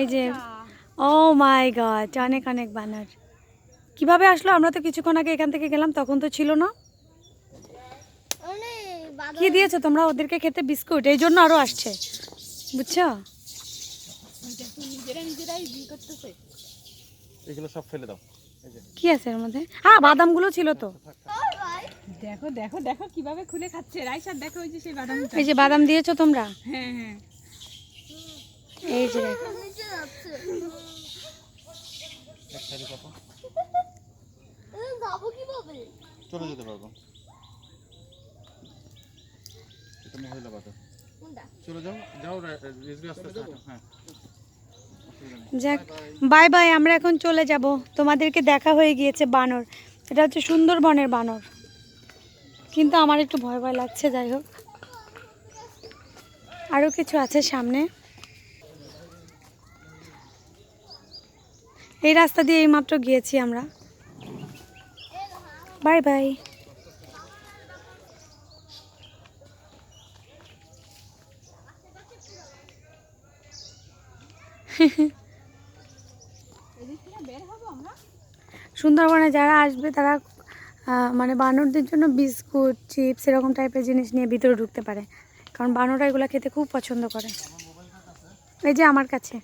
এই যে ও মাই গড অনেক অনেক বানর কীভাবে আসলো? আমরা তো কিছুক্ষণ আগে এখান থেকে গেলাম তখন তো ছিল না। কি দিয়েছ তোমরা? ওদেরকে খেতে বিস্কুট এই জন্য আরও আসছে। বুঝছ? এগুলো সব ফেলে দাও। কি আছে এর মধ্যে? হ্যাঁ বাদামগুলো ছিল তো। দেখো দেখো দেখো কীভাবে খুলে খাচ্ছে। রাইসার দেখো ওই যে সেই বাদামটা। এই যে বাদাম দিয়েছ তোমরা? হ্যাঁ হ্যাঁ। চলে যেতে পারব। হ্যাঁ। যাক বাই বাই আমরা এখন চলে যাব। তোমাদেরকে দেখা হয়ে গিয়েছে বানর। এটা হচ্ছে সুন্দরবনের বানর। কিন্তু আমার একটু ভয় ভয় লাগছে, যাই হোক। আরও কিছু আছে সামনে। এই রাস্তা দিয়ে এইমাত্র গিয়েছি আমরা। Bye bye. সুন্দরবনে যারা আসবে, তারা মানে বানরদের জন্য বিস্কুট, চিপস, এরকম টাইপের জিনিস নিয়ে ভিতরে ঢুকতে পারে। কারণ বানররা এগুলো খেতে খুব পছন্দ করে। এই যে আমার কাছে।